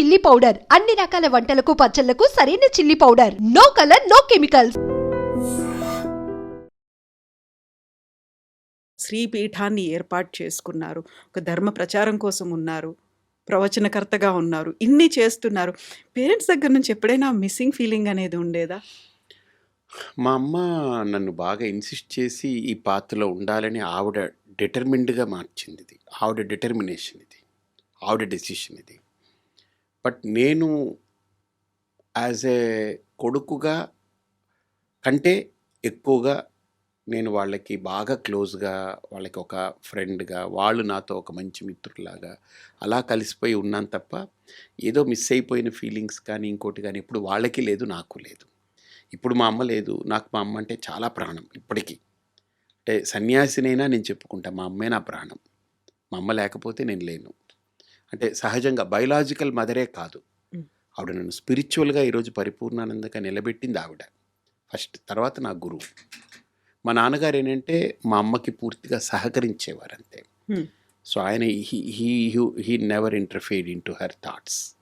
Chilli powder అన్ని రకాల వంటలకు పచ్చళ్ళకు సరైన chilli powder no colour no chemicals శ్రీపీఠాన్ని ఏర్పాటు చేసుకున్నారు. ఒక ధర్మ ప్రచారం కోసం ఉన్నారు. ప్రవచనకర్తగా ఉన్నారు. ఇన్ని చేస్తున్నారు. పేరెంట్స్ దగ్గర నుంచి ఎప్పుడైనా మిస్సింగ్ ఫీలింగ్ అనేది ఉండేదా? మా అమ్మ నన్ను బాగా ఇన్సిస్ట్ చేసి ఈ పాత్రలో ఉండాలని ఆవిడ డిటర్మిన్డ్గా మార్చింది ఇది. ఆవిడ డిటర్మినేషన్ ఇది. ఆవిడ డెసిషన్ ఇది. బట్ నేను యాజ్ ఏ కొడుకుగా కంటే ఎక్కువగా నేను వాళ్ళకి బాగా క్లోజ్గా వాళ్ళకి ఒక ఫ్రెండ్గా వాళ్ళు నాతో ఒక మంచి మిత్రులాగా అలా కలిసిపోయి ఉన్నాను తప్ప ఏదో మిస్ అయిపోయిన ఫీలింగ్స్ కానీ ఇంకోటి కానీ ఇప్పుడు వాళ్ళకి లేదు నాకు లేదు. ఇప్పుడు మా అమ్మ లేదు నాకు మా అమ్మ అంటే చాలా ప్రాణం ఇప్పటికీ. అంటే సన్యాసినైనా నేను చెప్పుకుంటా మా అమ్మే నా ప్రాణం. మా అమ్మ లేకపోతే నేను లేను. అంటే సహజంగా బయలాజికల్ మదరే కాదు. ఆవిడ నన్ను స్పిరిచువల్గా ఈరోజు పరిపూర్ణానందంగా నిలబెట్టింది ఆవిడ. ఫస్ట్ తర్వాత నా గురువు. మా నాన్నగారు ఏంటంటే మా అమ్మకి పూర్తిగా సహకరించేవారు అంతే. సో ఆయన he he he never interfere in to her thoughts.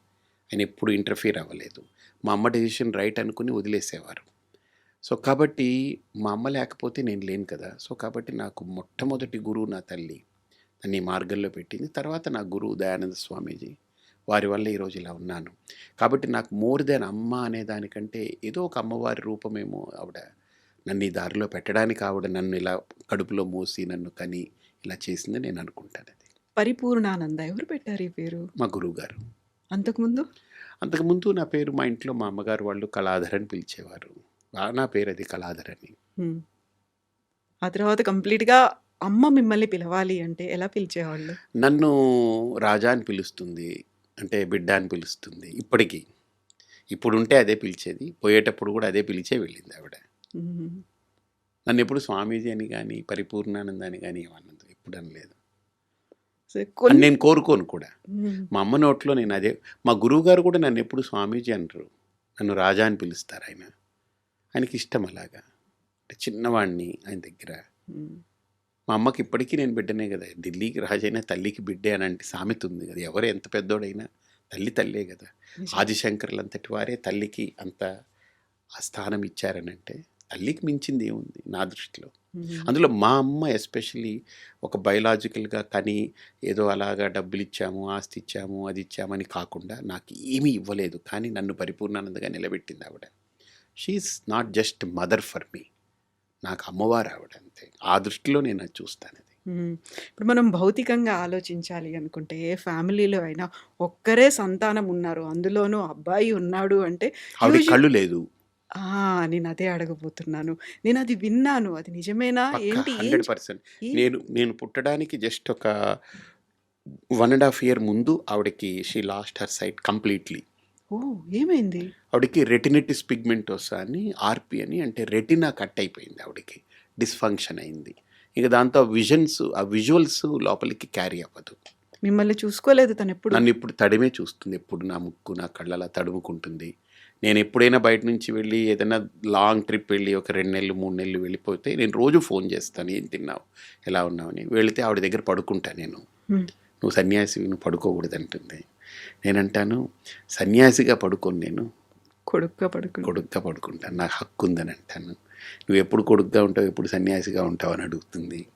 ఆయన ఎప్పుడు ఇంటర్ఫీర్ అవ్వలేదు. మా అమ్మ డెసిషన్ రైట్ అనుకుని వదిలేసేవారు. సో కాబట్టి మా అమ్మ లేకపోతే నేను లేను కదా. సో కాబట్టి నాకు మొట్టమొదటి గురువు నా తల్లి. నన్ను మార్గంలో పెట్టింది. తర్వాత నా గురువు దయానంద స్వామీజీ వారి వల్ల ఈరోజు ఇలా ఉన్నాను. కాబట్టి నాకు మోర్ దెన్ అమ్మ అనే దానికంటే ఏదో ఒక అమ్మవారి రూపమేమో ఆవిడ నన్ను ఈ దారిలో పెట్టడానికి ఆవిడ నన్ను ఇలా కడుపులో మోసి నన్ను కని ఇలా చేసిందని నేను అనుకుంటాను అది. పరిపూర్ణానంద ఎవరు పెట్టారు ఈ పేరు? మా గురువు గారు అంతకుముందు? అంతకుముందు నా పేరు మా ఇంట్లో మా అమ్మగారు వాళ్ళు కళాధర్ అని పిలిచేవారు. నా పేరు అది కళాధర్ అని. ఆ తర్వాత కంప్లీట్గా అమ్మ మిమ్మల్ని పిలవాలి అంటే ఎలా పిలిచేవాళ్ళు? నన్ను రాజా అని పిలుస్తుంది అంటే బిడ్డ అని పిలుస్తుంది ఇప్పటికీ. ఇప్పుడు ఉంటే అదే పిలిచేది పోయేటప్పుడు కూడా అదే పిలిచే వెళ్ళింది ఆవిడ. నన్ను ఎప్పుడు స్వామీజీ అని కానీ పరిపూర్ణానంద అని కానీ ఏమన్నది ఎప్పుడు అనలేదు నేను కోరుకోను కూడా. మా అమ్మ నోట్లో నేను అదే మా గురువు గారు కూడా నన్ను ఎప్పుడు స్వామీజీ అంటారు నన్ను రాజా అని పిలుస్తారు ఆయన. ఆయనకి ఇష్టం అలాగా. అంటే చిన్నవాడిని ఆయన దగ్గర. మా అమ్మకి ఇప్పటికీ నేను బిడ్డనే కదా. ఢిల్లీకి రాజైనా తల్లికి బిడ్డే అని అంటే సామెత ఉంది కదా. ఎవరు ఎంత పెద్దోడైనా తల్లి తల్లే కదా. నిజం. ఆదిశంకర్లు అంతటి వారే తల్లికి అంత ఆ స్థానం ఇచ్చారని అంటే తల్లికి మించింది ఏముంది నా దృష్టిలో. అందులో మా అమ్మ ఎస్పెషలీ ఒక బయలాజికల్గా కానీ ఏదో అలాగా డబ్బులు ఇచ్చాము ఆస్తి ఇచ్చాము అది ఇచ్చామని కాకుండా నాకు ఏమీ ఇవ్వలేదు. కానీ నన్ను పరిపూర్ణానందగా నిలబెట్టింది ఆవిడ she is not just mother for me నాకు అమ్మవారు ఆవిడ అంతే ఆ దృష్టిలో నేను అది చూస్తాను అది. ఇప్పుడు మనం భౌతికంగా ఆలోచించాలి అనుకుంటే ఏ ఫ్యామిలీలో అయినా ఒక్కరే సంతానం ఉన్నారు అందులోనూ అబ్బాయి ఉన్నాడు అంటే కళ్ళు లేదు. ఆ, నేను అదే అడగబోతున్నాను. నేను అది విన్నాను. అది నిజమేనా? ఏంటి? Hundred percent. నేను నేను పుట్టడానికి జస్ట్ ఒక వన్ అండ్ హాఫ్ ఇయర్ ముందు ఆవిడకి she lost her sight completely. ఓ ఏమైంది? ఆవిడకి రెటినిటిస్ పిగ్మెంటోసా అని ఆర్పి అని అంటే రెటినా కట్ అయిపోయింది ఆవిడకి డిస్ఫంక్షన్ అయింది. ఇక దాంతో విజన్స్ ఆ విజువల్స్ లోపలికి క్యారీ అవ్వదు. మిమ్మల్ని చూసుకోలేదు తను ఎప్పుడు నన్ను ఇప్పుడు తడిమే చూస్తుంది ఎప్పుడు నా ముక్కు నా కళ్ళలా తడుముకుంటుంది. నేను ఎప్పుడైనా బయట నుంచి వెళ్ళి ఏదైనా లాంగ్ ట్రిప్ వెళ్ళి ఒక రెండు నెలలు మూడు నెలలు వెళ్ళిపోతే నేను రోజు ఫోన్ చేస్తాను ఏం తిన్నావు? ఎలా ఉన్నావని వెళితే ఆవిడ దగ్గర పడుకుంటా నేను. నువ్వు సన్యాసి నువ్వు పడుకోకూడదు అంటుంది. నేనంటాను సన్యాసిగా పడుకోను నేను. కొడుగ్గా పడుకుని కొడుగ్గా పడుకుంటాను. నాకు హక్కు ఉందని అంటాను. నువ్వు ఎప్పుడు కొడుగ్గా ఉంటావు ఎప్పుడు సన్యాసిగా ఉంటావు అని అడుగుతుంది.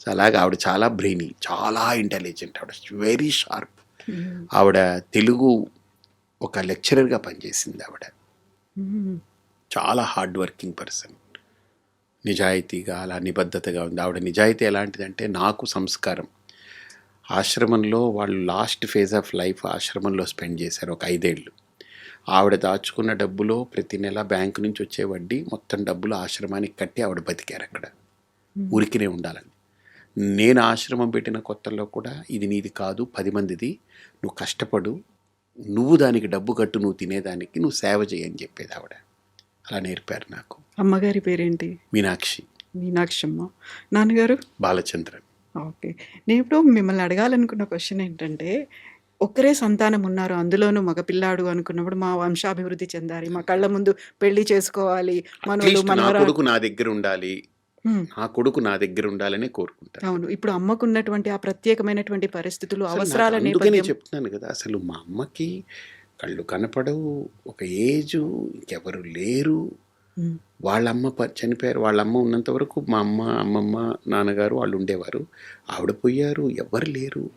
సో అలాగే ఆవిడ చాలా బ్రెయినీ చాలా ఇంటెలిజెంట్ ఆవిడ. వెరీ షార్ప్ హ్మ్. ఆవిడ తెలుగు ఒక లెక్చరర్గా పనిచేసింది ఆవిడ. హ్మ్. చాలా హార్డ్ వర్కింగ్ పర్సన్ నిజాయితీగా అలా నిబద్ధతగా ఉంది. ఆవిడ నిజాయితీ ఎలాంటిదంటే నాకు సంస్కారం. ఆశ్రమంలో వాళ్ళు లాస్ట్ ఫేజ్ ఆఫ్ లైఫ్ ఆశ్రమంలో స్పెండ్ చేశారు ఒక ఐదేళ్ళు. ఆవిడ దాచుకున్న డబ్బులో ప్రతి నెల బ్యాంకు నుంచి వచ్చే వడ్డీ మొత్తం డబ్బులు ఆశ్రమానికి కట్టి ఆవిడ బతికారు అక్కడ. ఊరికినే ఉండాలని. నేను ఆశ్రమం పెట్టిన కొత్తల్లో కూడా ఇది నీది కాదు పది మందిది. నువ్వు కష్టపడు నువ్వు దానికి డబ్బు కట్టు నువ్వు తినేదానికి నువ్వు సేవ చేయని చెప్పేది ఆవిడ. అలా నేర్పారు నాకు. అమ్మగారి పేరేంటి? మీనాక్షి. మీనాక్షమ్మ. నాన్నగారు? బాలచంద్రన్. ఓకే. నేను ఇప్పుడు మిమ్మల్ని అడగాలనుకున్న క్వశ్చన్ ఏంటంటే ఒక్కరే సంతానం ఉన్నారు అందులోనూ మగపిల్లాడు అనుకున్నప్పుడు మా వంశాభివృద్ధి చెందాలి మా కళ్ళ ముందు పెళ్ళి చేసుకోవాలి మనోళ్ళు అట్లీస్ట్ నా మనవరా కొడుకు నా దగ్గర ఉండాలి. నా కొడుకు నా దగ్గర ఉండాలని కోరుకుంటాను. అవును. ఇప్పుడు అమ్మకున్నటువంటి ఆ ప్రత్యేకమైనటువంటి పరిస్థితులు అసలు నాకు అవసరాల అందుకనే నేపథ్యం చెప్తున్నాను కదా అసలు మా అమ్మకి కళ్ళు కనపడవు ఒక ఏజు ఇంకెవరు లేరు. వాళ్ళమ్మ ప- చనిపోయారు. వాళ్ళ అమ్మ ఉన్నంత వరకు మా అమ్మ అమ్మమ్మ నాన్నగారు వాళ్ళు ఉండేవారు. ఆవిడ పోయారు. ఎవరు లేరు.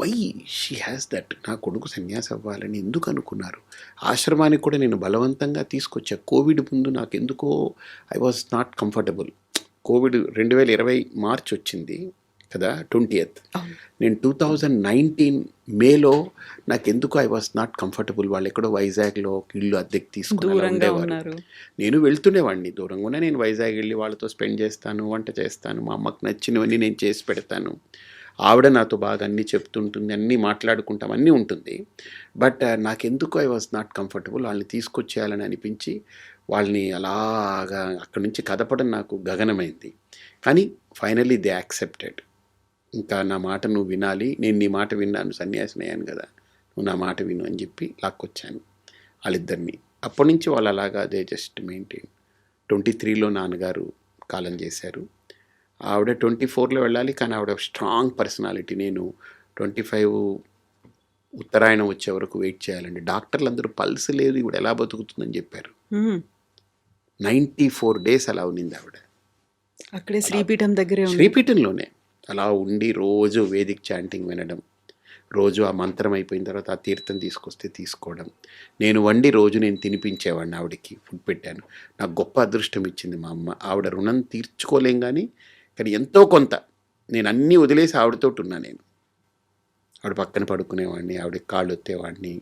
వై షీ హ్యాస్ దట్ నా కొడుకు సన్యాసి అవ్వాలని ఎందుకు అనుకున్నారు? ఆశ్రమానికి కూడా నేను బలవంతంగా తీసుకొచ్చా. కోవిడ్ ముందు నాకు ఎందుకో I was not comfortable Covid రెండు వేల ఇరవై మార్చ్ వచ్చింది కదా ట్వంటీయత్ అవును. నేను టూ థౌజండ్ నైన్టీన్ మేలో నాకు ఎందుకు ఐ వాజ్ నాట్ కంఫర్టబుల్ వాళ్ళు ఎక్కడో వైజాగ్లో ఇల్లు అద్దెకి తీసుకుని నేను వెళ్తుండేవాడిని దూరంగానే. నేను వైజాగ్ వెళ్ళి వాళ్ళతో స్పెండ్ చేస్తాను వంట చేస్తాను మా అమ్మకు నచ్చినవన్నీ నేను చేసి పెడతాను. ఆవిడ నాతో బాగా అన్నీ చెప్తుంటుంది అన్నీ మాట్లాడుకుంటాం అన్నీ ఉంటుంది. బట్ నాకెందుకు ఐ వాజ్ నాట్ కంఫర్టబుల్ వాళ్ళని తీసుకొచ్చేయాలని అనిపించి వాళ్ళని అలాగా అక్కడి నుంచి కదపడం నాకు గగనమైంది. కానీ ఫైనల్లీ దే యాక్సెప్టెడ్. ఇంకా నా మాట నువ్వు వినాలి. నేను నీ మాట విన్నాను సన్యాసిని అయ్యాను కదా. నువ్వు నా మాట విను అని చెప్పి లాక్కొచ్చాను వాళ్ళిద్దరిని. అప్పటి నుంచి వాళ్ళు అలాగా అదే జస్ట్ మెయింటైన్ ట్వంటీ త్రీలో నాన్నగారు కాలం చేశారు. ఆవిడ ట్వంటీ ఫోర్లో వెళ్ళాలి కానీ ఆవిడ స్ట్రాంగ్ పర్సనాలిటీ నేను ట్వంటీ ఫైవ్ ఉత్తరాయణం వచ్చే వరకు వెయిట్ చేయాలండి. డాక్టర్లు అందరూ పల్స్ లేదు ఇవిడ ఎలా బతుకుతుందని చెప్పారు. నైంటీ ఫోర్ డేస్ అలా ఉన్నింది ఆవిడ. అక్కడే శ్రీపీఠం దగ్గరే శ్రీపీఠంలోనే. అలా ఉండి రోజు వేదిక్ చాంటింగ్ వినడం రోజు ఆ మంత్రం అయిపోయిన తర్వాత ఆ తీర్థం తీసుకొస్తే తీసుకోవడం. నేను వండి రోజు నేను తినిపించేవాడిని ఆవిడకి ఫుడ్ పెట్టాను. నాకు గొప్ప అదృష్టం ఇచ్చింది మా అమ్మ. ఆవిడ రుణం తీర్చుకోలేం కానీ కానీ ఎంతో కొంత నేను అన్నీ వదిలేసి ఆవిడతోటి ఉన్నా నేను. ఆవిడ పక్కన పడుకునేవాడిని ఆవిడకి కాళ్ళు ఒత్తేవాడిని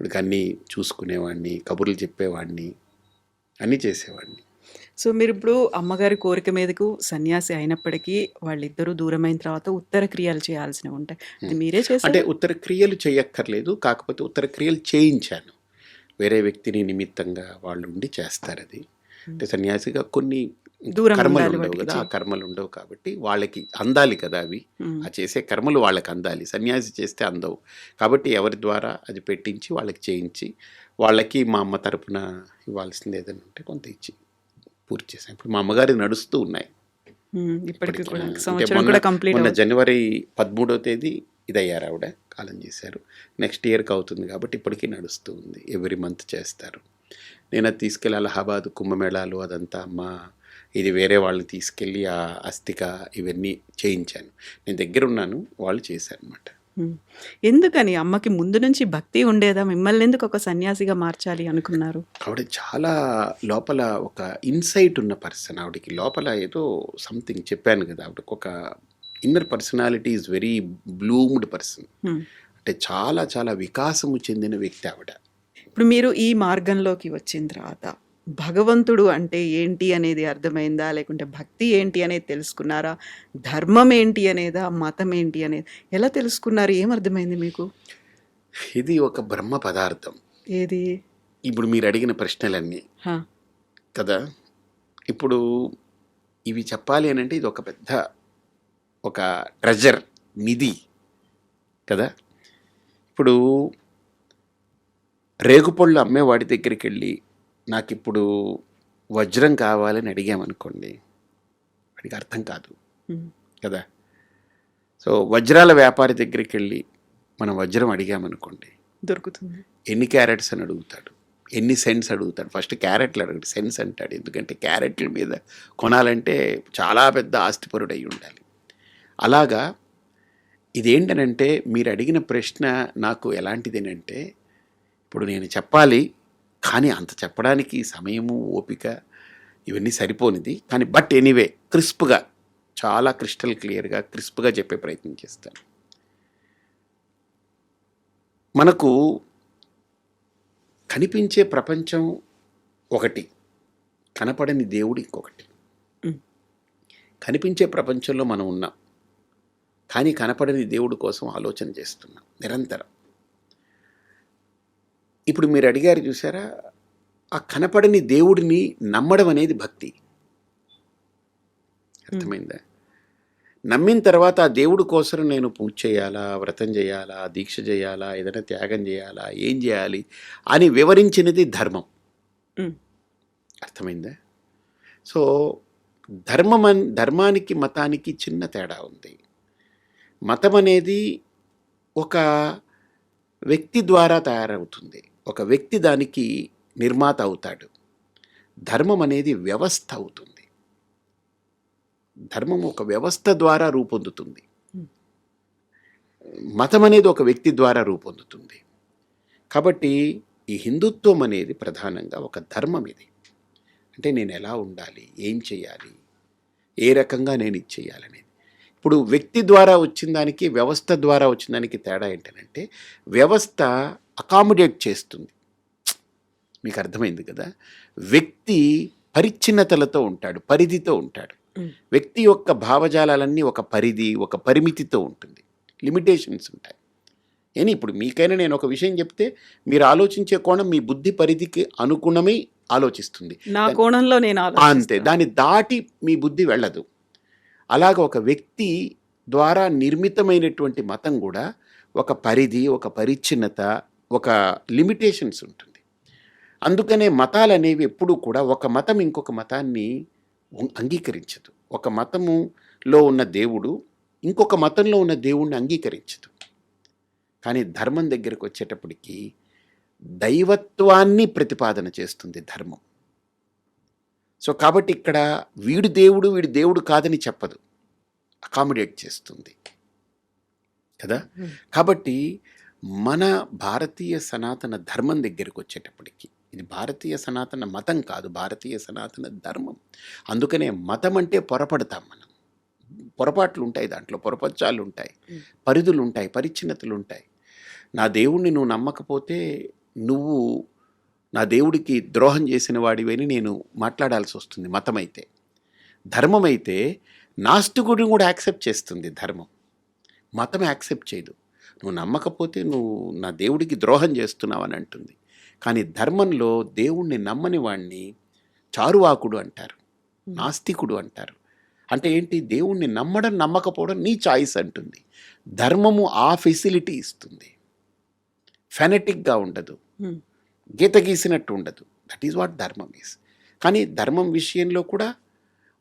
ఆవిడకి అన్నీ చూసుకునేవాడిని కబుర్లు చెప్పేవాడిని అన్నీ చేసేవాడిని. సో మీరు ఇప్పుడు అమ్మగారి కోరిక మీదకు సన్యాసి అయినప్పటికీ వాళ్ళిద్దరూ దూరమైన తర్వాత ఉత్తర క్రియలు చేయాల్సినవి ఉంటాయి. మీరే అంటే చేశారు ఉత్తర క్రియలు చేయక్కర్లేదు. కాకపోతే ఉత్తర క్రియలు చేయించాను. వేరే వ్యక్తిని నిమిత్తంగా వాళ్ళు ఉండి చేస్తారు అది అంటే సన్యాసిగా కొన్ని దూరం కర్మలు ఉండవు కదా. ఆ కర్మలు ఉండవు కాబట్టి వాళ్ళకి అందాలి కదా అవి. ఆ చేసే కర్మలు వాళ్ళకి అందాలి. సన్యాసి చేస్తే అందవు. కాబట్టి ఎవరి ద్వారా అది పెట్టించి వాళ్ళకి చేయించి వాళ్ళకి మా అమ్మ తరపున ఇవ్వాల్సింది ఏదైనా ఉంటే కొంత ఇచ్చి పూర్తి చేశాను ఇప్పుడు మా అమ్మగారి నడుస్తూ ఉన్నాయి. ఇప్పటికి మొన్న- జనవరి పదమూడో తేదీ ఇదయ్యారు ఆవిడ కాలం చేశారు. నెక్స్ట్ ఇయర్కి అవుతుంది కాబట్టి ఇప్పటికీ నడుస్తూ ఉంది. ఎవ్రీ మంత్ చేస్తారు. నేను అది తీసుకెళ్ళి అలహాబాద్ కుంభమేళాలు అదంతా అమ్మ ఇది వేరే వాళ్ళని తీసుకెళ్ళి ఆ అస్థిక ఇవన్నీ చేయించాను. నేను దగ్గర ఉన్నాను వాళ్ళు చేశారు అనమాట ఎందుకని? అమ్మకి ముందు నుంచి భక్తి ఉండేదా? మిమ్మల్ని ఎందుకు ఒక సన్యాసిగా మార్చాలి అనుకున్నారు? ఆవిడ చాలా లోపల ఒక ఇన్సైట్ ఉన్న పర్సన్ ఆవిడకి. లోపల ఏదో సంథింగ్ చెప్పాను కదా ఆవిడకి. ఒక inner personality is very bloomed person. అంటే చాలా చాలా వికాసము చెందిన వ్యక్తి ఆవిడ. ఇప్పుడు మీరు ఈ మార్గంలోకి వచ్చిన తర్వాత భగవంతుడు అంటే ఏంటి అనేది అర్థమైందా? లేకుంటే భక్తి ఏంటి అనేది తెలుసుకున్నారా? ధర్మం ఏంటి అనేదా? మతం ఏంటి అనేది? ఎలా తెలుసుకున్నారు? ఏం అర్థమైంది మీకు? ఇది ఒక బ్రహ్మ పదార్థం. ఏది? ఇప్పుడు మీరు అడిగిన ప్రశ్నలన్నీ. హా, కదా? ఇప్పుడు ఇవి చెప్పాలి అని అంటే ఇది ఒక పెద్ద ఒక ట్రెజర్ నిధి. కదా? ఇప్పుడు రేగుపళ్ళు అమ్మేవాడి దగ్గరికి వెళ్ళి నాకు ఇప్పుడు వజ్రం కావాలని అడిగామనుకోండి వాడికి అర్థం కాదు. కదా? సో వజ్రాల వ్యాపారి దగ్గరికి వెళ్ళి మనం వజ్రం అడిగామనుకోండి దొరుకుతుంది. ఎన్ని క్యారెట్స్ అని అడుగుతాడు ఎన్ని సెంట్స్ అడుగుతాడు? ఫస్ట్ క్యారెట్లు అడగడు సెన్స్ అంటాడు. ఎందుకంటే క్యారెట్ల మీద కొనాలంటే చాలా పెద్ద ఆస్తిపరుడు అయి ఉండాలి. అలాగా ఇదేంటనంటే మీరు అడిగిన ప్రశ్న నాకు ఎలాంటిదేనంటే ఇప్పుడు నేను చెప్పాలి కానీ అంత చెప్పడానికి సమయము ఓపిక ఇవన్నీ సరిపోనిది. కానీ బట్ ఎనీవే క్రిస్ప్గా చాలా క్రిస్టల్ క్లియర్గా క్రిస్ప్గా చెప్పే ప్రయత్నం చేస్తాను. మనకు కనిపించే ప్రపంచం ఒకటి కనపడని దేవుడు ఇంకొకటి. కనిపించే ప్రపంచంలో మనం ఉన్నాం. కానీ కనపడని దేవుడి కోసం ఆలోచన చేస్తున్నాం. నిరంతరం. ఇప్పుడు మీరు అడిగారు చూసారా? ఆ కనపడని దేవుడిని నమ్మడం అనేది భక్తి. అర్థమైందా? నమ్మిన తర్వాత ఆ దేవుడి కోసం నేను పూజ చేయాలా వ్రతం చేయాలా దీక్ష చేయాలా ఏదైనా త్యాగం చేయాలా ఏం చేయాలి అని వివరించినది ధర్మం. అర్థమైందా? సో ధర్మం ధర్మానికి మతానికి చిన్న తేడా ఉంది. మతం అనేది ఒక వ్యక్తి ద్వారా తయారవుతుంది. ఒక వ్యక్తి దానికి నిర్మాత అవుతాడు. ధర్మం అనేది వ్యవస్థ అవుతుంది. ధర్మం ఒక వ్యవస్థ ద్వారా రూపొందుతుంది. మతం అనేది ఒక వ్యక్తి ద్వారా రూపొందుతుంది. కాబట్టి ఈ హిందుత్వం అనేది ప్రధానంగా ఒక ధర్మం ఇది. అంటే నేను ఎలా ఉండాలి? ఏం చేయాలి? ఏ రకంగా నేను ఇది చేయాలనేది. ఇప్పుడు వ్యక్తి ద్వారా వచ్చిన దానికి వ్యవస్థ ద్వారా వచ్చిన దానికి తేడా ఏంటంటే వ్యవస్థ అకామిడేట్ చేస్తుంది. మీకు అర్థమైంది కదా? వ్యక్తి పరిచ్ఛిన్నతలతో ఉంటాడు పరిధితో ఉంటాడు. వ్యక్తి యొక్క భావజాలాలన్నీ ఒక పరిధి ఒక పరిమితితో ఉంటుంది. లిమిటేషన్స్ ఉంటాయి. ఏని ఇప్పుడు మీకైనా నేను ఒక విషయం చెప్తే మీరు ఆలోచించే కోణం మీ బుద్ధి పరిధికి అనుగుణమై ఆలోచిస్తుంది. నా కోణంలో నేను అంతే. దాన్ని దాటి మీ బుద్ధి వెళ్ళదు. అలాగ ఒక వ్యక్తి ద్వారా నిర్మితమైనటువంటి మతం కూడా ఒక పరిధి ఒక పరిచ్ఛిన్నత ఒక లిమిటేషన్స్ ఉంటుంది. అందుకనే మతాలు అనేవి ఎప్పుడూ కూడా ఒక మతం ఇంకొక మతాన్ని అంగీకరించదు. ఒక మతములో ఉన్న దేవుడు ఇంకొక మతంలో ఉన్న దేవుణ్ణి అంగీకరించదు. కానీ ధర్మం దగ్గరకు వచ్చేటప్పటికి దైవత్వాన్ని ప్రతిపాదన చేస్తుంది ధర్మం. సో కాబట్టి ఇక్కడ వీడు దేవుడు వీడు దేవుడు కాదని చెప్పదు. అకామిడేట్ చేస్తుంది. కదా. కాబట్టి మన భారతీయ సనాతన ధర్మం దగ్గరికి వచ్చేటప్పటికి ఇది భారతీయ సనాతన మతం కాదు భారతీయ సనాతన ధర్మం. అందుకనే మతం అంటే పొరపడతాం మనం. పొరపాట్లు ఉంటాయి దాంట్లో పొరపచ్చాలు ఉంటాయి. పరిధులు ఉంటాయి పరిచ్ఛిన్నతలు ఉంటాయి నా దేవుణ్ణి నువ్వు నమ్మకపోతే నువ్వు నా దేవుడికి ద్రోహం చేసిన వాడివని నేను మాట్లాడాల్సి వస్తుంది మతం అయితే ధర్మం అయితే నాస్తికుడిని కూడా యాక్సెప్ట్ చేస్తుంది ధర్మం. మతం యాక్సెప్ట్ చేయదు. నువ్వు నమ్మకపోతే నువ్వు నా దేవుడికి ద్రోహం చేస్తున్నావు అని అంటుంది కానీ ధర్మంలో దేవుణ్ణి నమ్మని వాణ్ణి చారువాకుడు అంటారు నాస్తికుడు అంటారు. అంటే ఏంటి? దేవుణ్ణి నమ్మడం నమ్మకపోవడం నీ చాయిస్ అంటుంది. ధర్మము ఆ ఫెసిలిటీ ఇస్తుంది. ఫెనటిక్గా ఉండదు. గీత గీసినట్టు ఉండదు. దట్ ఈజ్ వాట్ ధర్మం ఈస్. కానీ ధర్మం విషయంలో కూడా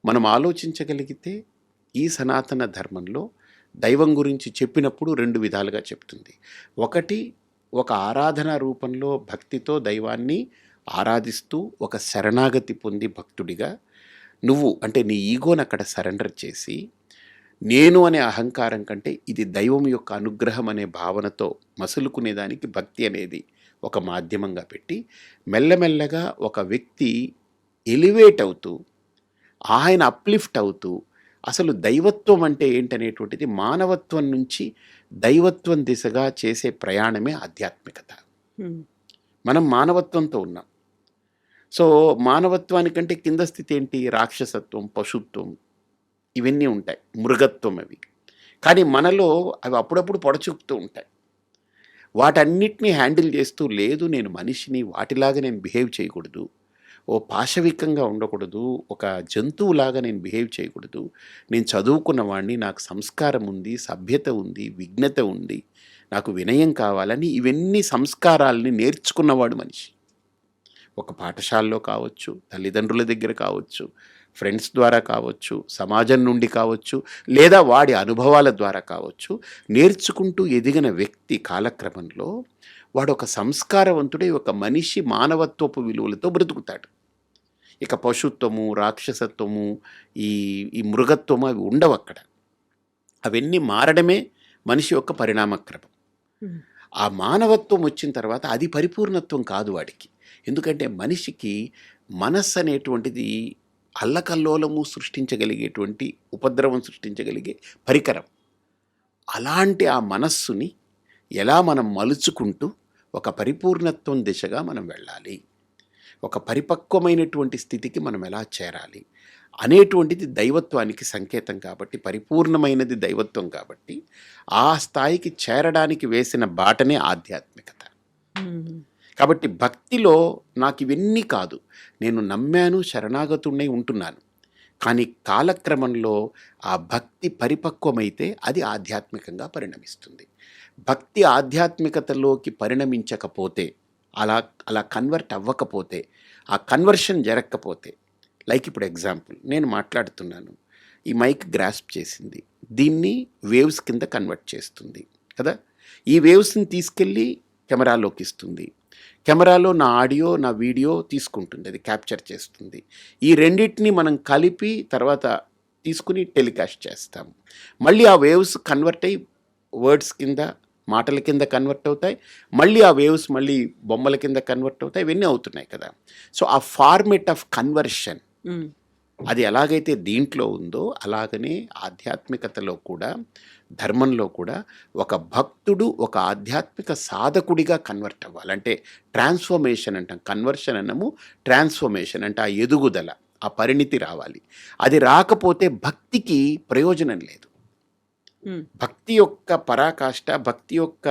మనం ఆలోచించగలిగితే ఈ సనాతన ధర్మంలో దైవం గురించి చెప్పినప్పుడు రెండు విధాలుగా చెప్తుంది. ఒకటి ఒక ఆరాధన రూపంలో భక్తితో దైవాన్ని ఆరాధిస్తూ ఒక శరణాగతి పొంది భక్తుడిగా నువ్వు అంటే నీ ఈగోని అక్కడ సరెండర్ చేసి నేను అనే అహంకారం కంటే ఇది దైవం యొక్క అనుగ్రహం అనే భావనతో మసులుకునేదానికి భక్తి అనేది ఒక మాధ్యమంగా పెట్టి మెల్లమెల్లగా ఒక వ్యక్తి ఎలివేట్ అవుతూ ఆయన అప్లిఫ్ట్ అవుతూ అసలు దైవత్వం అంటే ఏంటనేటువంటిది మానవత్వం నుంచి దైవత్వం దిశగా చేసే ప్రయాణమే ఆధ్యాత్మికత. మనం మానవత్వంతో ఉన్నాం. సో మానవత్వానికంటే కింద స్థితి ఏంటి రాక్షసత్వం పశుత్వం ఇవన్నీ ఉంటాయి. మృగత్వం అవి. కానీ మనలో అవి అప్పుడప్పుడు పొడచూపుతూ ఉంటాయి. వాటన్నిటిని హ్యాండిల్ చేస్తూ లేదు నేను మనిషిని వాటిలాగా నేను బిహేవ్ చేయకూడదు. ఓ పాశవికంగా ఉండకూడదు ఒక జంతువులాగా నేను బిహేవ్ చేయకూడదు. నేను చదువుకున్న వాడిని నాకు సంస్కారం ఉంది సభ్యత ఉంది విఘ్నత ఉంది నాకు వినయం కావాలని ఇవన్నీ సంస్కారాలని నేర్చుకున్నవాడు మనిషి. ఒక పాఠశాలలో కావచ్చు తల్లిదండ్రుల దగ్గర కావచ్చు ఫ్రెండ్స్ ద్వారా కావచ్చు సమాజం నుండి కావచ్చు లేదా వాడి అనుభవాల ద్వారా కావచ్చు నేర్చుకుంటూ ఎదిగిన వ్యక్తి కాలక్రమంలో వాడు ఒక సంస్కారవంతుడే ఒక మనిషి మానవత్వపు విలువలతో బ్రతుకుతాడు. ఇక పశుత్వము రాక్షసత్వము ఈ ఈ మృగత్వము అవి ఉండవు అక్కడ. అవన్నీ మారడమే మనిషి యొక్క పరిణామక్రమం. ఆ మానవత్వం వచ్చిన తర్వాత అది పరిపూర్ణత్వం కాదు వాడికి. ఎందుకంటే మనిషికి మనస్సు అనేటువంటిది అల్లకల్లోలము సృష్టించగలిగేటువంటి ఉపద్రవం సృష్టించగలిగే పరికరం. అలాంటి ఆ మనస్సుని ఎలా మనం మలుచుకుంటూ ఒక పరిపూర్ణత్వం దిశగా మనం వెళ్ళాలి? ఒక పరిపక్వమైనటువంటి స్థితికి మనం ఎలా చేరాలి అనేటువంటిది దైవత్వానికి సంకేతం కాబట్టి పరిపూర్ణమైనది దైవత్వం కాబట్టి ఆ స్థాయికి చేరడానికి వేసిన బాటనే ఆధ్యాత్మికత. కాబట్టి భక్తిలో నాకు ఇవన్నీ కాదు. నేను నమ్మాను శరణాగతుడినై ఉంటున్నాను. కానీ కాలక్రమంలో ఆ భక్తి పరిపక్వమైతే అది ఆధ్యాత్మికంగా పరిణమిస్తుంది. భక్తి ఆధ్యాత్మికతలోకి పరిణమించకపోతే అలా అలా కన్వర్ట్ అవ్వకపోతే ఆ కన్వర్షన్ జరగకపోతే లైక్ ఇప్పుడు ఎగ్జాంపుల్ నేను మాట్లాడుతున్నాను. ఈ మైక్ గ్రాస్ప్ చేసింది. దీన్ని వేవ్స్ కింద కన్వర్ట్ చేస్తుంది కదా? ఈ వేవ్స్ని తీసుకెళ్ళి కెమెరాలోకి ఇస్తుంది. కెమెరాలో నా ఆడియో నా వీడియో తీసుకుంటుంది అది క్యాప్చర్ చేస్తుంది. ఈ రెండింటిని మనం కలిపి తర్వాత తీసుకుని టెలికాస్ట్ చేస్తాం మళ్ళీ ఆ వేవ్స్ కన్వర్ట్ అయ్యి వర్డ్స్ కింద మాటల కింద కన్వర్ట్ అవుతాయి మళ్ళీ ఆ వేవ్స్ మళ్ళీ బొమ్మల కింద కన్వర్ట్ అవుతాయి ఇవన్నీ అవుతున్నాయి కదా. సో ఆ ఫార్మేట్ ఆఫ్ కన్వర్షన్ అది ఎలాగైతే దీంట్లో ఉందో అలాగనే ఆధ్యాత్మికతలో కూడా ధర్మంలో కూడా ఒక భక్తుడు ఒక ఆధ్యాత్మిక సాధకుడిగా కన్వర్ట్ అవ్వాలి. అంటే ట్రాన్స్ఫర్మేషన్ అంటాం. కన్వర్షన్ అన్నము ట్రాన్స్ఫర్మేషన్ అంటే ఆ ఎదుగుదల ఆ పరిణితి రావాలి. అది రాకపోతే భక్తికి ప్రయోజనం లేదు. భక్తి యొక్క పరాకాష్ట భక్తి యొక్క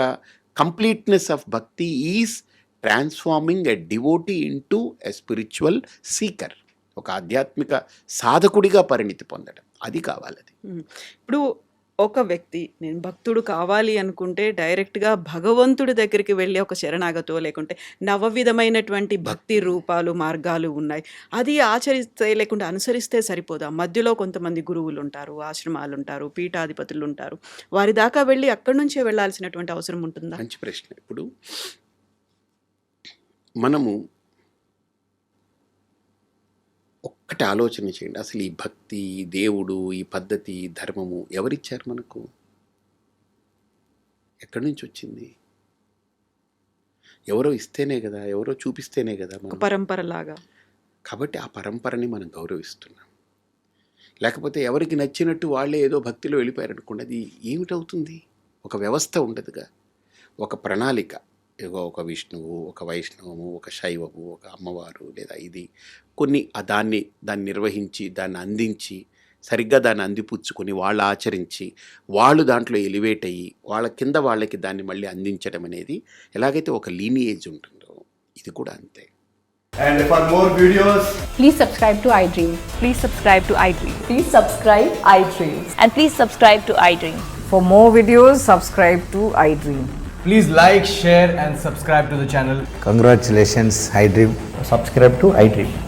completeness of bhakti is transforming a devotee into a spiritual seeker. ఒక ఆధ్యాత్మిక సాధకుడిగా పరిణితి పొందడం. అది కావాలి ఉమ్. ఇప్పుడు ఒక వ్యక్తి నేను భక్తుడు కావాలి అనుకుంటే డైరెక్ట్గా భగవంతుడి దగ్గరికి వెళ్ళి ఒక శరణాగతో లేకుంటే నవవిధమైనటువంటి భక్తి రూపాలు మార్గాలు ఉన్నాయి. అది ఆచరిస్తే లేకుంటే అనుసరిస్తే సరిపోదా. మధ్యలో కొంతమంది గురువులు ఉంటారు ఆశ్రమాలు ఉంటారు పీఠాధిపతులు ఉంటారు వారి దాకా వెళ్ళి అక్కడి నుంచే వెళ్ళాల్సినటువంటి అవసరం ఉంటుందా? మంచి ప్రశ్న. ఇప్పుడు మనము ఒక్కటి ఆలోచన చేయండి. అసలు ఈ భక్తి దేవుడు ఈ పద్ధతి ధర్మము ఎవరిచ్చారు మనకు? ఎక్కడి నుంచి వచ్చింది? ఎవరో ఇస్తేనే కదా ఎవరో చూపిస్తేనే కదా ఒక మనం. పరంపర లాగా కాబట్టి ఆ పరంపరని మనం గౌరవిస్తున్నాం. లేకపోతే ఎవరికి నచ్చినట్టు వాళ్ళే ఏదో భక్తిలో వెళ్ళిపోయారు అనుకోండి అది ఏమిటవుతుంది? ఒక వ్యవస్థ ఉండదుగా. ఒక ప్రణాళిక. ఇగో ఒక విష్ణువు ఒక వైష్ణవము ఒక శైవము ఒక అమ్మవారు లేదా ఇది కొన్ని దాన్ని దాన్ని నిర్వహించి దాన్ని అందించి సరిగ్గా దాన్ని అందిపుచ్చుకొని వాళ్ళు ఆచరించి వాళ్ళు దాంట్లో ఎలివేట్ అయ్యి వాళ్ళ కింద వాళ్ళకి దాన్ని మళ్ళీ అందించడం అనేది ఎలాగైతే ఒక లీనియేజ్ ఉంటుందో ఇది కూడా అంతే And for more videos, Please subscribe to iDream. Please subscribe to iDream. Please subscribe iDream. And please subscribe to iDream. For more videos, subscribe to iDream. please like, share, and subscribe to the channel. Congratulations, iDream. subscribe to iDream.